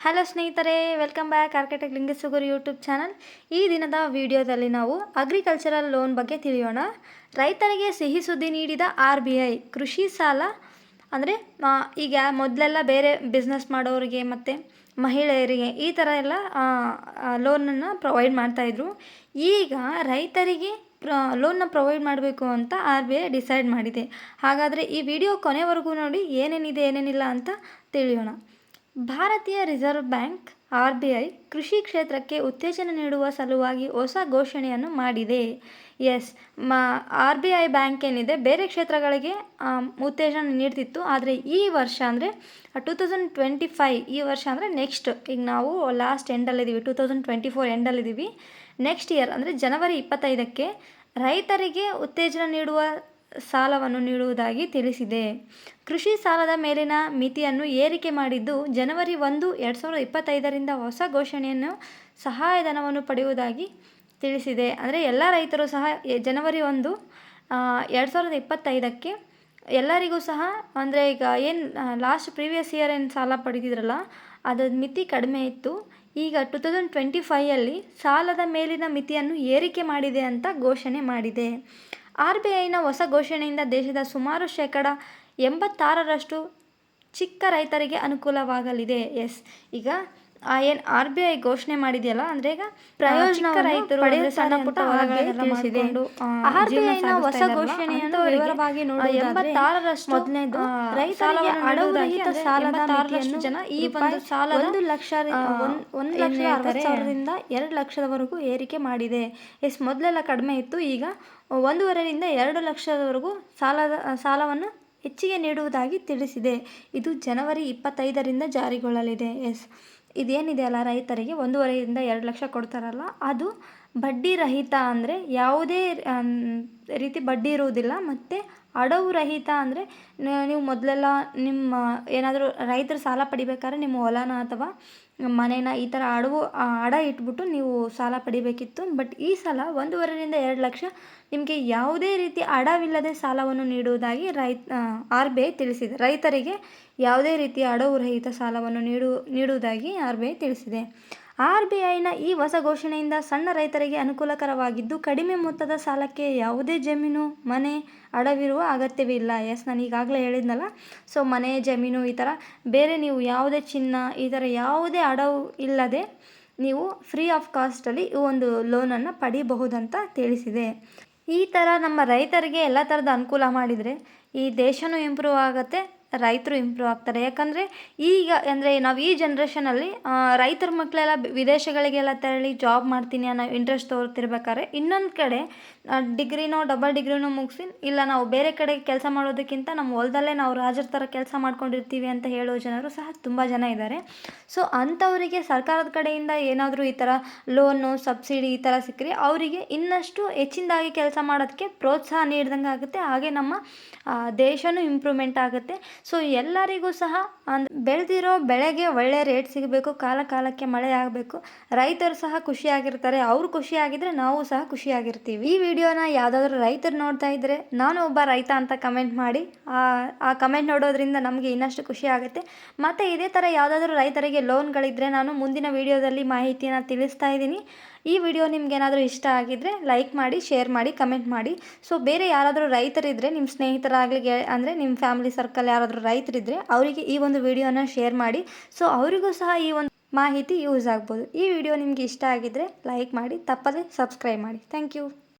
Hello ಸ್ನೇಹಿತರೆ welcome back architect Lingasugur YouTube channel ಈ ದಿನದ ವಿಡಿಯೋದಲ್ಲಿ ನಾವು ಅಗ್ರಿಕಲ್ಚರಲ್ ಲೋನ್ ಬಗ್ಗೆ ತಿಳಿಯೋಣ. ರೈತರಿಗೆ ಸಿಹಿ ಸುದ್ದಿ ನೀಡಿದ ಆರ್ ಬಿ ಐ ಕೃಷಿ ಸಾಲ ಅಂದರೆ ಈಗ ಮೊದಲೆಲ್ಲ ಬೇರೆ ಬಿಸ್ನೆಸ್ ಮಾಡೋರಿಗೆ ಮತ್ತು ಮಹಿಳೆಯರಿಗೆ ಈ ಥರ ಎಲ್ಲ ಲೋನನ್ನು ಪ್ರೊವೈಡ್ ಮಾಡ್ತಾಯಿದ್ರು ಈಗ ರೈತರಿಗೆ ಪ್ರ ಲೋನ್ನ ಪ್ರೊವೈಡ್ ಮಾಡಬೇಕು ಅಂತ ಆರ್ ಬಿ ಐ ಡಿಸೈಡ್ ಮಾಡಿದೆ. ಹಾಗಾದರೆ ಈ ವಿಡಿಯೋ ಕೊನೆವರೆಗೂ ನೋಡಿ ಏನೇನಿದೆ, ಏನೇನಿಲ್ಲ ಅಂತ ತಿಳಿಯೋಣ. ಭಾರತೀಯ reserve bank, R B I, ಕೃಷಿ ಕ್ಷೇತ್ರಕ್ಕೆ ಉತ್ತೇಜನ ನೀಡುವ ಸಲುವಾಗಿ ಹೊಸ ಘೋಷಣೆಯನ್ನು ಮಾಡಿದೆ. ಎಸ್, ಮ, ಆರ್ ಬಿ ಐ ಬ್ಯಾಂಕ್ ಏನಿದೆ, ಬೇರೆ ಕ್ಷೇತ್ರಗಳಿಗೆ ಉತ್ತೇಜನ ನೀಡ್ತಿತ್ತು. ಆದರೆ ಈ ವರ್ಷ ಅಂದರೆ, ಟೂ ತೌಸಂಡ್ ಟ್ವೆಂಟಿ ಫೈ ಈ ವರ್ಷ ಅಂದರೆ ನೆಕ್ಸ್ಟ್ ಈಗ ನಾವು ಲಾಸ್ಟ್ ಎಂಡಲ್ಲಿದ್ದೀವಿ ಟೂ ತೌಸಂಡ್ ಟ್ವೆಂಟಿ ಫೋರ್ ಎಂಡಲ್ಲಿದ್ದೀವಿ ನೆಕ್ಸ್ಟ್ ಇಯರ್ ಅಂದರೆ ಜನವರಿ ಇಪ್ಪತ್ತೈದಕ್ಕೆ ರೈತರಿಗೆ ಉತ್ತೇಜನ ನೀಡುವ ಸಾಲವನ್ನು ನೀಡುವುದಾಗಿ ತಿಳಿಸಿದೆ. ಕೃಷಿ ಸಾಲದ ಮೇಲಿನ ಮಿತಿಯನ್ನು ಏರಿಕೆ ಮಾಡಿದ್ದು ಜನವರಿ ಒಂದು, ಎರಡು ಸಾವಿರದ ಇಪ್ಪತ್ತೈದರಿಂದ ಹೊಸ ಘೋಷಣೆಯನ್ನು ಸಹಾಯಧನವನ್ನು ಪಡೆಯುವುದಾಗಿ ತಿಳಿಸಿದೆ. ಅಂದರೆ ಎಲ್ಲ ರೈತರು ಸಹ ಜನವರಿ ಒಂದು ಎರಡು ಸಾವಿರದ ಇಪ್ಪತ್ತೈದಕ್ಕೆ ಎಲ್ಲರಿಗೂ ಸಹ ಅಂದರೆ ಈಗ ಏನು ಲಾಸ್ಟ್ ಪ್ರೀವಿಯಸ್ ಇಯರ್ ಏನು ಸಾಲ ಪಡೆದಿದ್ರಲ್ಲ ಅದರ ಮಿತಿ ಕಡಿಮೆ ಇತ್ತು. ಈಗ ಟು ತೌಸಂಡ್ ಟ್ವೆಂಟಿ ಫೈಯಲ್ಲಿ ಸಾಲದ ಮೇಲಿನ ಮಿತಿಯನ್ನು ಏರಿಕೆ ಮಾಡಿದೆ ಅಂತ ಘೋಷಣೆ ಮಾಡಿದೆ. ಆರ್ ಬಿ ಐನ ಹೊಸ ಘೋಷಣೆಯಿಂದ ದೇಶದ ಸುಮಾರು ಶೇಕಡ ಎಂಬತ್ತಾರರಷ್ಟು ಚಿಕ್ಕ ರೈತರಿಗೆ ಅನುಕೂಲವಾಗಲಿದೆ. ಎಸ್. ಈಗ ಏನು ಆರ್ ಬಿ ಐ ಘೋಷಣೆ ಮಾಡಿದೆಯಲ್ಲ ಅಂದ್ರೆ ಈಗ ಪ್ರಯೋಜನ ರೈತರು ಸಣ್ಣ ಪುಟ್ಟ ತಿಳಿಸಿದೆ. ಆರ್ ಬಿ ಐನ ಹೊಸ ಘೋಷಣೆಯನ್ನು ವಿವರವಾಗಿ ಎಂಬತ್ತಾರರಷ್ಟು ಮೊದಲನೇದು ರೈತರಿಗೆ ಅಡವುರಹಿತ ಸಾಲದ ಮಿತಿಯನ್ನು ಜನ ಈ ಒಂದು ಸಾಲ ಒಂದು ಲಕ್ಷ ಒಂದು ಲಕ್ಷ ಅರವತ್ತು ಸಾವಿರದಿಂದ ಎರಡು ಲಕ್ಷದವರೆಗೂ ಏರಿಕೆ ಮಾಡಿದೆ. ಎಸ್ ಮೊದಲೆಲ್ಲ ಕಡಿಮೆ ಇತ್ತು. ಈಗ ಒಂದೂವರೆಯಿಂದ ಎರಡು ಲಕ್ಷದವರೆಗೂ ಸಾಲದ ಸಾಲವನ್ನು ಹೆಚ್ಚಿಗೆ ನೀಡುವುದಾಗಿ ತಿಳಿಸಿದೆ. ಇದು ಜನವರಿ ಇಪ್ಪತ್ತೈದರಿಂದ ಜಾರಿಗೊಳ್ಳಲಿದೆ. ಎಸ್ ಇದೇನಿದೆ ಅಲ್ಲ ರೈತರಿಗೆ ಒಂದೂವರೆಯಿಂದ ಎರಡು ಲಕ್ಷ ಕೊಡ್ತಾರಲ್ಲ, ಅದು ಬಡ್ಡಿ ರಹಿತ ಅಂದರೆ ಯಾವುದೇ ರೀತಿ ಬಡ್ಡಿ ಇರುವುದಿಲ್ಲ, ಮತ್ತು ಅಡವು ರಹಿತ ಅಂದರೆ ನೀವು ಮೊದಲೆಲ್ಲ ನಿಮ್ಮ, ಏನಾದರೂ ರೈತರು ಸಾಲ ಪಡಿಬೇಕಾದ್ರೆ ನಿಮ್ಮ ಹೊಲನ ಅಥವಾ ಮನೇನ ಈ ಥರ ಅಡವು ಅಡ ಇಟ್ಬಿಟ್ಟು ನೀವು ಸಾಲ ಪಡಿಬೇಕಿತ್ತು. ಬಟ್ ಈ ಸಲ ಒಂದೂವರೆಯಿಂದ ಎರಡು ಲಕ್ಷ ನಿಮಗೆ ಯಾವುದೇ ರೀತಿ ಅಡವಿಲ್ಲದೆ ಸಾಲವನ್ನು ನೀಡುವುದಾಗಿ ರೈತ ಆರ್ ಬಿ ಐ ತಿಳಿಸಿದೆ. ರೈತರಿಗೆ ಯಾವುದೇ ರೀತಿಯ ಅಡವು ರಹಿತ ಸಾಲವನ್ನು ನೀಡು, ನೀಡುವುದಾಗಿ ಆರ್ ಬಿ ಐ ತಿಳಿಸಿದೆ. ಆರ್ ಬಿ ಐನ ಈ ಹೊಸ ಘೋಷಣೆಯಿಂದ ಸಣ್ಣ ರೈತರಿಗೆ ಅನುಕೂಲಕರವಾಗಿದ್ದು, ಕಡಿಮೆ ಮೊತ್ತದ ಸಾಲಕ್ಕೆ ಯಾವುದೇ ಜಮೀನು, ಮನೆ ಅಡವಿರುವ ಅಗತ್ಯವಿಲ್ಲ ಎಸ್, ನಾನು ಈಗಾಗಲೇ ಹೇಳಿದ್ನಲ್ಲ. ಸೊ, ಮನೆ, ಜಮೀನು ಈ ಥರ ಬೇರೆ ನೀವು ಯಾವುದೇ ಚಿನ್ನ, ಈ ಥರ ಯಾವುದೇ ಅಡವು ಇಲ್ಲದೆ ನೀವು ಫ್ರೀ ಆಫ್ ಕಾಸ್ಟಲ್ಲಿ ಈ ಒಂದು ಲೋನನ್ನು ಪಡೀಬಹುದಂತ ತಿಳಿಸಿದೆ. ಈ ಥರ ನಮ್ಮ ರೈತರಿಗೆ ಎಲ್ಲ ಥರದ ಅನುಕೂಲ ಮಾಡಿದರೆ ಈ ದೇಶನೂ ಇಂಪ್ರೂವ್ ಆಗುತ್ತೆ. ರೈತರು ಇಂಪ್ರೂವ್ ಆಗ್ತಾರೆ. ಯಾಕಂದರೆ ಈಗ ಅಂದರೆ ನಾವು ಈ ಜನ್ರೇಷನಲ್ಲಿ ರೈತರ ಮಕ್ಕಳೆಲ್ಲ ವಿದೇಶಗಳಿಗೆಲ್ಲ ತೆರಳಿ ಜಾಬ್ ಮಾಡ್ತೀನಿ ಅನ್ನೋ ಇಂಟ್ರೆಸ್ಟ್ ತೋರ್ತಿರ್ಬೇಕಾದ್ರೆ ಇನ್ನೊಂದು ಕಡೆ ಡಿಗ್ರಿನೋ ಡಬಲ್ ಡಿಗ್ರಿನೋ ಮುಗಿಸಿ, ಇಲ್ಲ ನಾವು ಬೇರೆ ಕಡೆ ಕೆಲಸ ಮಾಡೋದಕ್ಕಿಂತ ನಮ್ಮ ಹೊಲದಲ್ಲೇ ನಾವು ರಾಜರ ಥರ ಕೆಲಸ ಮಾಡ್ಕೊಂಡಿರ್ತೀವಿ ಅಂತ ಹೇಳೋ ಜನರು ಸಹ ತುಂಬ ಜನ ಇದ್ದಾರೆ ಸೊ ಅಂಥವರಿಗೆ ಸರ್ಕಾರದ ಕಡೆಯಿಂದ ಏನಾದರೂ ಈ ಥರ ಲೋನು ಸಬ್ಸಿಡಿ ಈ ಥರ ಸಿಕ್ಕರೆ ಅವರಿಗೆ ಇನ್ನಷ್ಟು ಹೆಚ್ಚಿನದಾಗಿ ಕೆಲಸ ಮಾಡೋದಕ್ಕೆ ಪ್ರೋತ್ಸಾಹ ನೀಡ್ದಂಗೆ ಆಗುತ್ತೆ ಹಾಗೆ ನಮ್ಮ ದೇಶವೂ ಇಂಪ್ರೂವ್ಮೆಂಟ್ ಆಗುತ್ತೆ. ಸೊ ಎಲ್ಲರಿಗೂ ಸಹ ಅಂದ್ರೆ ಬೆಳೆದಿರೋ ಬೆಳೆಗೆ ಒಳ್ಳೆಯ ರೇಟ್ ಸಿಗಬೇಕು, ಕಾಲ ಕಾಲಕ್ಕೆ ಮಳೆ ಆಗಬೇಕು. ರೈತರು ಸಹ ಖುಷಿಯಾಗಿರ್ತಾರೆ. ಅವರು ಖುಷಿಯಾಗಿದ್ರೆ ನಾವು ಸಹ ಖುಷಿಯಾಗಿರ್ತೀವಿ. ಈ ವಿಡಿಯೋನ ಯಾವುದಾದ್ರೂ ರೈತರು ನೋಡ್ತಾ ಇದ್ದರೆ ನಾನು ಒಬ್ಬ ರೈತ ಅಂತ ಕಮೆಂಟ್ ಮಾಡಿ, ಆ ಕಮೆಂಟ್ ನೋಡೋದ್ರಿಂದ ನಮಗೆ ಇನ್ನಷ್ಟು ಖುಷಿ ಆಗುತ್ತೆ. ಮತ್ತು ಇದೇ ಥರ ಯಾವುದಾದ್ರೂ ರೈತರಿಗೆ ಲೋನ್ಗಳಿದ್ದರೆ ನಾನು ಮುಂದಿನ ವಿಡಿಯೋದಲ್ಲಿ ಮಾಹಿತಿಯನ್ನು ತಿಳಿಸ್ತಾ ಇದ್ದೀನಿ. ಈ ವಿಡಿಯೋ ನಿಮ್ಗೇನಾದರೂ ಇಷ್ಟ ಆಗಿದ್ದರೆ ಲೈಕ್ ಮಾಡಿ ಶೇರ್ ಮಾಡಿ ಕಮೆಂಟ್ ಮಾಡಿ. ಸೊ ಬೇರೆ ಯಾರಾದರೂ ರೈತರಿದ್ದರೆ ನಿಮ್ಮ ಸ್ನೇಹಿತರಾಗಲಿ ಅಂದರೆ ನಿಮ್ಮ ಫ್ಯಾಮಿಲಿ ಸರ್ಕಲ್ ಯಾರಾದರೂ ರೈತರಿದ್ದರೆ ಅವರಿಗೆ ಈ ಒಂದು ವಿಡಿಯೋನ ಶೇರ್ ಮಾಡಿ. ಸೊ ಅವರಿಗೂ ಸಹ ಈ ಒಂದು ಮಾಹಿತಿ ಯೂಸ್ ಆಗ್ಬೋದು. ಈ ವಿಡಿಯೋ ನಿಮಗೆ ಇಷ್ಟ ಆಗಿದ್ದರೆ ಲೈಕ್ ಮಾಡಿ, ತಪ್ಪದೇ ಸಬ್ಸ್ಕ್ರೈಬ್ ಮಾಡಿ. Thank you